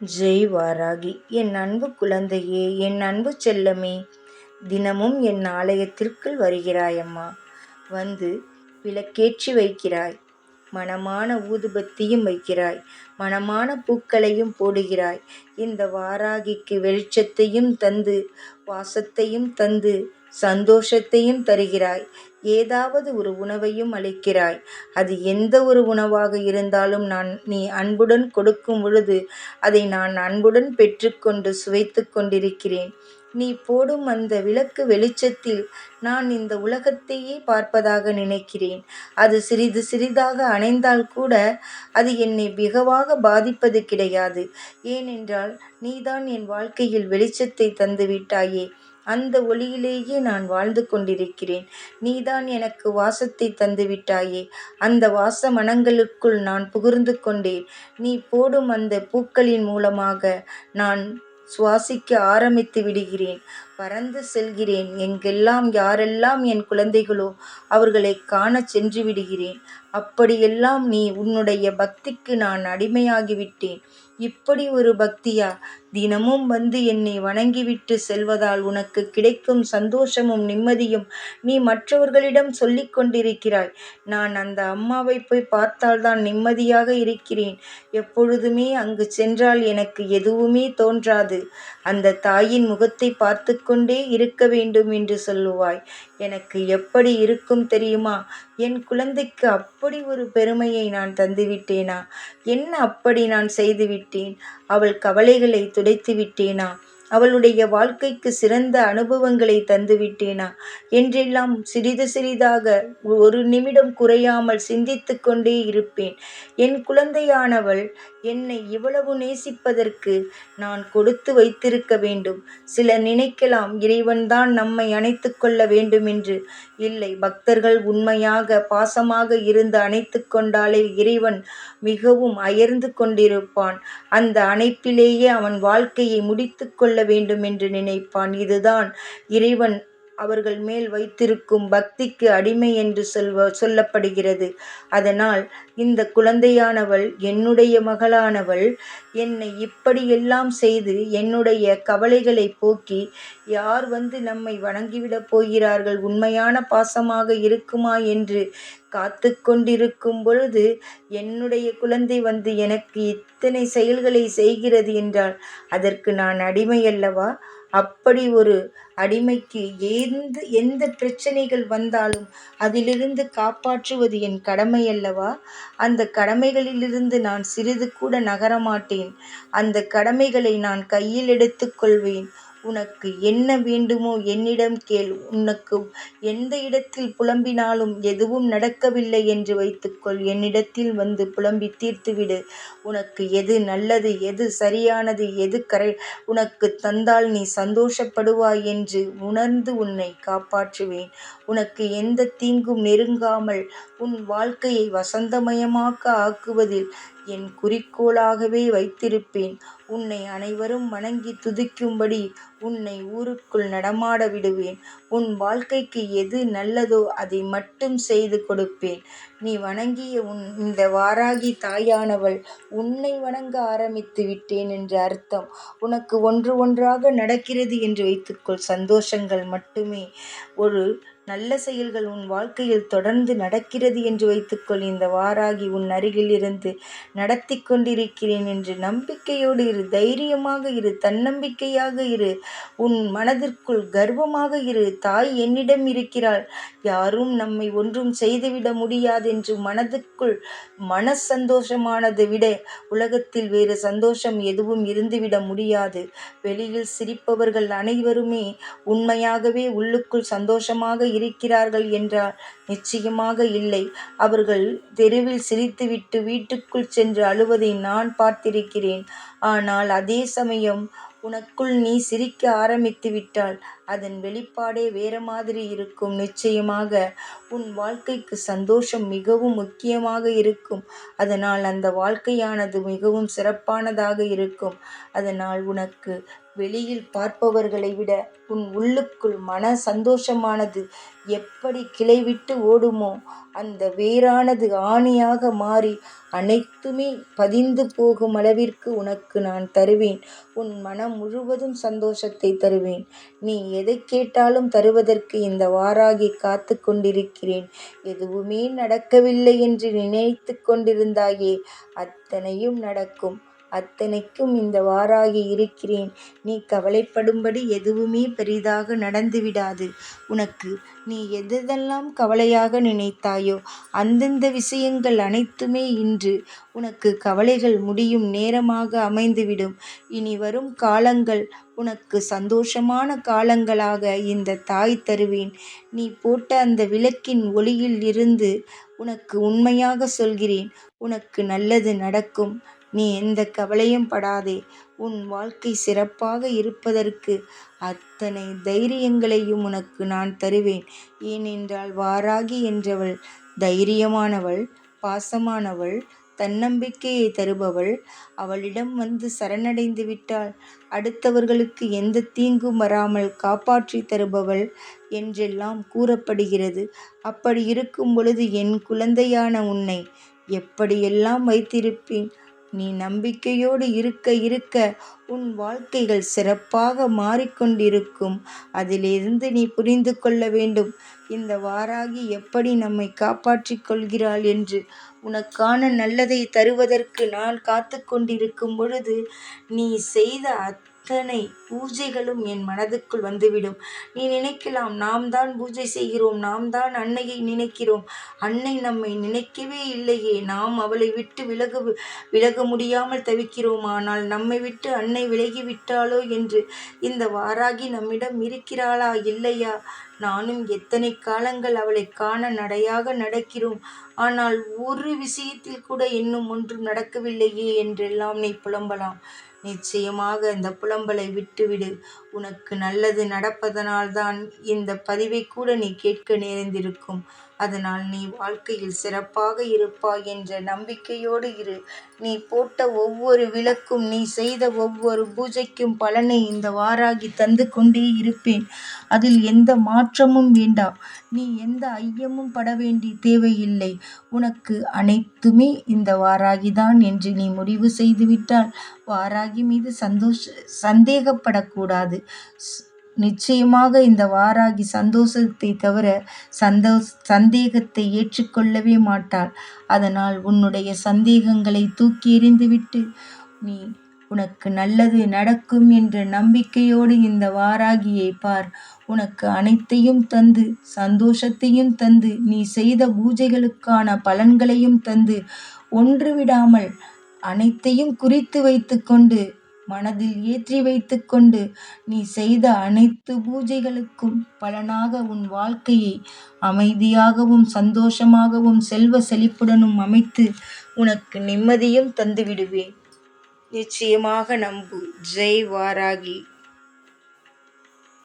ஜெய் வாராகி என் அன்பு குழந்தையே என் அன்பு செல்லமே தினமும் என் ஆலயத்திற்குள் வருகிறாய் அம்மா வந்து விளக்கேற்றி வைக்கிறாய். மனமான ஊதுபத்தியும் வைக்கிறாய். மனமான பூக்களையும் போடுகிறாய். இந்த வாராகிக்கு வெளிச்சத்தையும் தந்து வாசத்தையும் தந்து சந்தோஷத்தையும் தருகிறாய். ஏதாவது ஒரு உணவையும் அளிக்கிறாய். அது எந்த ஒரு உணவாக இருந்தாலும் நான் நீ அன்புடன் கொடுக்கும் பொழுது அதை நான் அன்புடன் பெற்றுக்கொண்டு சுவைத்து கொண்டிருக்கிறேன். நீ போடும் அந்த விளக்கு வெளிச்சத்தில் நான் இந்த உலகத்தையே பார்ப்பதாக நினைக்கிறேன். அது சிறிது சிறிதாக அணைந்தால் கூட அது என்னை மிகவாக பாதிப்பது கிடையாது. ஏனென்றால் நீதான் என் வாழ்க்கையில் வெளிச்சத்தை தந்துவிட்டாயே. அந்த ஒளியிலேயே நான் வாழ்ந்து கொண்டிருக்கிறேன். நீதான் எனக்கு வாசத்தை தந்து விட்டாயே அந்த வாச மனங்களுக்குள் நான் புகுர்ந்து கொண்டேன். நீ போடும் அந்த பூக்களின் மூலமாக நான் சுவாசிக்க ஆரம்பித்து விடுகிறேன். பறந்து செல்கிறேன். எங்கெல்லாம் யாரெல்லாம் என் குழந்தைகளோ அவர்களை காணச் சென்று விடுகிறேன். அப்படியெல்லாம் நீ உன்னுடைய பக்திக்கு நான் அடிமையாகிவிட்டேன். இப்படி ஒரு பக்தியா? தினமும் வந்து என்னை வணங்கிவிட்டு செல்வதால் உனக்கு கிடைக்கும் சந்தோஷமும் நிம்மதியும் நீ மற்றவர்களிடம் சொல்லிக் கொண்டிருக்கிறாய். நான் அந்த அம்மாவை போய் பார்த்தால்தான் நிம்மதியாக இருக்கிறேன். எப்பொழுதுமே அங்கு சென்றால் எனக்கு எதுவுமே தோன்றாது. அந்த தாயின் முகத்தை பார்த்து கொண்டே இருக்க வேண்டும் என்று சொல்லுவாய். எனக்கு எப்படி இருக்கும் தெரியுமா? என் குழந்தைக்கு அப்படி ஒரு பெருமையை நான் தந்துவிட்டேனா? என்ன அப்படி நான் செய்துவிட்டேன்? அவள் கவலைகளை துடைத்து விட்டேனா? அவளுடைய வாழ்க்கைக்கு சிறந்த அனுபவங்களை தந்துவிட்டேனா? என்றெல்லாம் சிறிது சிறிதாக ஒரு நிமிடம் குறையாமல் சிந்தித்து கொண்டே இருப்பேன். என் குழந்தையானவள் என்னை இவ்வளவு நேசிப்பதற்கு நான் கொடுத்து வைத்திருக்க வேண்டும். சிலர் நினைக்கலாம் இறைவன்தான் நம்மை அணைத்து கொள்ள வேண்டும் என்று. இல்லை பக்தர்கள் உண்மையாக பாசமாக இருந்து அணைத்து கொண்டாலே இறைவன் மிகவும் அயர்ந்து கொண்டிருப்பான். அந்த அணைப்பிலேயே அவன் வாழ்க்கையை முடித்து கொள்ள வேண்டும் என்று நினைப்பான். இதுதான் இறைவன் அவர்கள் மேல் வைத்திருக்கும் பக்திக்கு அடிமை என்று சொல்வ சொல்லப்படுகிறது. அதனால் இந்த குழந்தையானவள் என்னுடைய மகளானவள் என்னை இப்படியெல்லாம் செய்து என்னுடைய கவலைகளை போக்கி யார் வந்து நம்மை வணங்கிவிடப் போகிறார்கள் உண்மையான பாசமாக இருக்குமா என்று காத்து கொண்டிருக்கும் பொழுது என்னுடைய குழந்தை வந்து எனக்கு இத்தனை செயல்களை செய்கிறது என்றால் அதற்கு நான் அடிமை அல்லவா அப்படி ஒரு அடிமைக்கு எந்த எந்த பிரச்சனைகள் வந்தாலும் அதிலிருந்து காப்பாற்றுவது என் கடமை அல்லவா அந்த கடமைகளிலிருந்து நான் சிறிது கூட நகரமாட்டேன். அந்த கடமைகளை நான் கையில் எடுத்துக்கொள்வேன். உனக்கு என்ன வேண்டுமோ என்னிடம் கேள். உனக்கு எந்த இடத்தில் புலம்பினாலும் எதுவும் நடக்கவில்லை என்று வைத்துக்கொள். என்னிடத்தில் வந்து புலம்பி தீர்த்துவிடு. உனக்கு எது நல்லது எது சரியானது எது கரை உனக்கு தந்தால் நீ சந்தோஷப்படுவாய் என்று உணர்ந்து உன்னை காப்பாற்றுவேன். உனக்கு எந்த தீங்கும் நெருங்காமல் உன் வாழ்க்கையை வசந்தமயமாக்க ஆக்குவதில் என் குறிக்கோளாகவே வைத்திருப்பேன். உன்னை அனைவரும் வணங்கி துதிக்கும்படி உன்னை ஊருக்குள் நடமாட விடுவேன். உன் வாழ்க்கைக்கு எது நல்லதோ அதை மட்டும் செய்து கொடுப்பேன். நீ வணங்கிய உன் இந்த வாராகி தாயானவள் உன்னை வணங்க ஆரம்பித்து விட்டேன் என்று அர்த்தம். உனக்கு ஒன்று ஒன்றாக நடக்கிறது என்று வைத்துக்கொள். சந்தோஷங்கள் மட்டுமே. ஒரு நல்ல செயல்கள் உன் வாழ்க்கையில் தொடர்ந்து நடக்கிறது என்று வைத்துக்கொள். இந்த வாராகி உன் அருகில் இருந்து நடத்தி கொண்டிருக்கிறேன் என்று நம்பிக்கையோடு இரு தைரியமாக இரு தன்னம்பிக்கையாக இரு. உன் மனதிற்குள் கர்வமாக இரு. தாய் என்னிடம் இருக்கிறாள். யாரும் நம்மை ஒன்றும் செய்துவிட முடியாது என்று மனதுக்குள் மன சந்தோஷமானதை விட உலகத்தில் வேறு சந்தோஷம் எதுவும் இருந்துவிட முடியாது. வெளியில் சிரிப்பவர்கள் அனைவருமே உண்மையாகவே உள்ளுக்குள் சந்தோஷமாக இருக்கிறார்கள் என்றால் நிச்சயமாக இல்லை. அவர்கள் தெருவில் சிரித்துவிட்டு வீட்டுக்குள் சென்று அழுவதை நான் பார்த்திருக்கிறேன். ஆனால் அதே சமயம் உனக்குள் நீ சிரிக்க ஆரம்பித்து விட்டால் அதன் வெளிப்பாடே வேற மாதிரி இருக்கும். நிச்சயமாக உன் வாழ்க்கைக்கு சந்தோஷம் மிகவும் முக்கியமாக இருக்கும். அதனால் அந்த வாழ்க்கையானது மிகவும் சிறப்பானதாக இருக்கும். அதனால் உனக்கு வெளியில் பார்ப்பவர்களை விட உன் உள்ளுக்குள் மன சந்தோஷமானது எப்படி கிளைவிட்டு ஓடுமோ அந்த வேரானது ஆணியாக மாறி அனைத்துமே பதிந்து போகும் அளவிற்கு உனக்கு நான் தருவேன். உன் மனம் முழுவதும் சந்தோஷத்தை தருவேன். நீ எதை கேட்டாலும் தருவதற்கு இந்த வாராகி காத்து கொண்டிருக்கிறேன். எதுவுமே நடக்கவில்லை என்று நினைத்து கொண்டிருந்தாயே அத்தனையும் நடக்கும். அத்தனைக்கும் இந்த வாராகி இருக்கிறேன். நீ கவலைப்படும்படி எதுவுமே பெரிதாக நடந்துவிடாது. உனக்கு நீ எதெல்லாம் கவலையாக நினைத்தாயோ அந்தந்த விஷயங்கள் அனைத்துமே இன்று உனக்கு கவலைகள் முடியும் நேரமாக அமைந்துவிடும். இனி வரும் காலங்கள் உனக்கு சந்தோஷமான காலங்களாக இந்த தாய் தருவேன். நீ போட்ட அந்த விளக்கின் ஒளியில் இருந்து உனக்கு உண்மையாக சொல்கிறேன். உனக்கு நல்லது நடக்கும். நீ எந்த கவலையும் படாதே. உன் வாழ்க்கை சிறப்பாக இருப்பதற்கு அத்தனை தைரியங்களையும் உனக்கு நான் தருவேன். ஏனென்றால் வாராகி என்றவள் தைரியமானவள் பாசமானவள் தன்னம்பிக்கையை தருபவள் அவளிடம் வந்து சரணடைந்து விட்டால் அடுத்தவர்களுக்கு எந்த தீங்கும் வராமல் காப்பாற்றி தருபவள் என்றெல்லாம் கூறப்படுகிறது. அப்படி இருக்கும் பொழுது என் குழந்தையான உன்னை எப்படியெல்லாம் வைத்திருப்பேன்? நீ நம்பிக்கையோடு இருக்க இருக்க உன் வாழ்க்கைகள் சிறப்பாக மாறிக்கொண்டிருக்கும். அதிலிருந்து நீ புரிந்து கொள்ள வேண்டும். இந்த வாராகி எப்படி நம்மை காப்பாற்றிக் கொள்கிறாள் என்று உனக்கான நல்லதை தருவதற்கு நான் காத்து கொண்டிருக்கும் பொழுது நீ செய்த அத்தனை பூஜைகளும் என் மனதுக்குள் வந்துவிடும். நீ நினைக்கலாம் நாம் தான் பூஜை செய்கிறோம் நாம் தான் அன்னையை நினைக்கிறோம். அன்னை நம்மை நினைக்கவே இல்லையே நாம் அவளை விட்டு விலக விலக முடியாமல் தவிக்கிறோம். ஆனால் நம்மை விட்டு அன்னை விலகி விட்டாளோ என்று இந்த வாராகி நம்மிடம் இருக்கிறாளா இல்லையா? நானும் எத்தனை காலங்கள் அவளை காண நடையாக நடக்கிறோம். ஆனால் ஒரு விஷயத்தில் கூட இன்னும் ஒன்றும் நடக்கவில்லையே என்றெல்லாம் நீ புலம்பலாம். நிச்சயமாக இந்த புலம்பலை விட்டுவிடு. உனக்கு நல்லது நடப்பதனால்தான் இந்த பதிவை கூட நீ கேட்க நேர்ந்திருக்கும். அதனால் நீ வாழ்க்கையில் சிறப்பாக இருப்பாய் என்ற நம்பிக்கையோடு இரு. நீ போட்ட ஒவ்வொரு விளக்கும் நீ செய்த ஒவ்வொரு பூஜைக்கும் பலனை இந்த வாராகி தந்து கொண்டே இருப்பேன். அதில் எந்த மாற்றமும் வேண்டாம். நீ எந்த ஐயமும் பட வேண்டிய தேவையில்லை. உனக்கு அனைத்துமே இந்த வாராகிதான் என்று நீ முடிவு செய்துவிட்டால் வாராகி மீது சந்தோஷ சந்தேகப்படக்கூடாது. நிச்சயமாக இந்த வாராகி சந்தோஷத்தை தவிர சந்தோ சந்தேகத்தை ஏற்றுக்கொள்ளவே மாட்டாள். அதனால் உன்னுடைய சந்தேகங்களை தூக்கி எறிந்துவிட்டு நீ உனக்கு நல்லது நடக்கும் என்ற நம்பிக்கையோடு இந்த வாராகியை பார். உனக்கு அனைத்தையும் தந்து சந்தோஷத்தையும் தந்து நீ செய்த பூஜைகளுக்கான பலன்களையும் தந்து ஒன்று விடாமல் அனைத்தையும் குறித்து வைத்துக்கொண்டு மனதில் ஏற்றி வைத்துக்கொண்டு நீ செய்த அனைத்து பூஜைகளுக்கும் பலனாக உன் வாழ்க்கையை அமைதியாகவும் சந்தோஷமாகவும் செல்வ செழிப்புடனும் அமைத்து உனக்கு நிம்மதியும் தந்துவிடுவேன். நிச்சயமாக நம்பு. ஜெய் வாராகி.